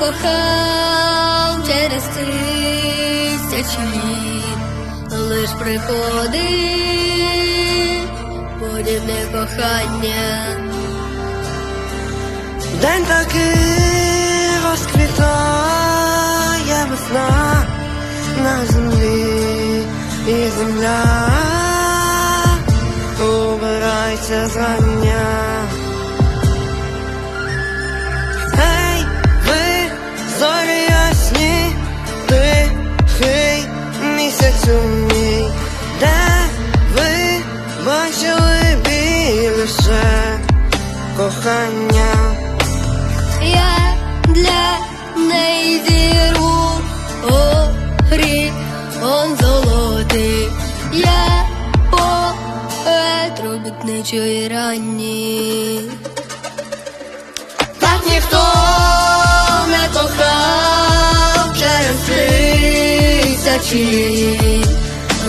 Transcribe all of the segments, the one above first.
кохав через тисячі літ, лиш приходить подібне кохання. День такий розквітає весна на землі і земля убирається зрання. Місяцю де ви бачили більше кохання. Я для неї зірву грі, он золотий. Я поет робітничої ранні. Так ніхто не кохав через тисячі.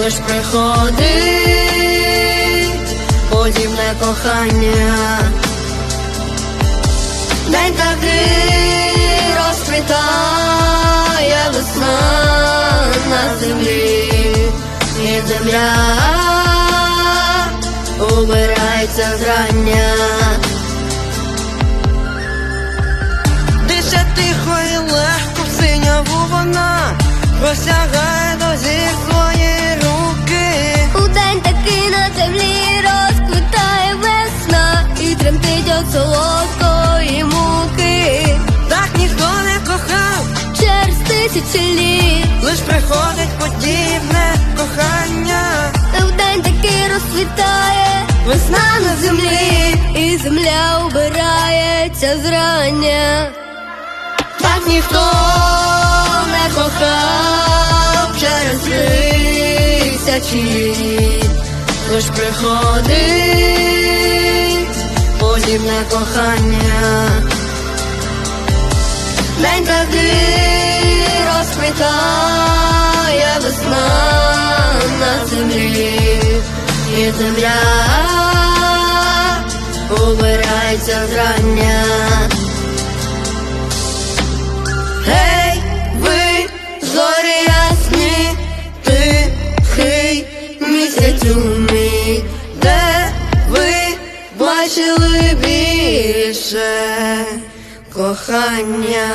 Лиш приходить подібне кохання. День такий розквітає весна на землі, і земля убирається зрання. Дише тихо і легко в синяву вона Просягає до зір тисячі літ. Лиш приходить подібне кохання. В день такий розцвітає весна на землі, і земля убирається зрання. Так ніхто не кохав через тисячі. Літ, лиш приходить подібне кохання. День такий земля убирається зрання. Гей, ви зорі ясні, тихий місяцю мій, де ви бачили більше кохання.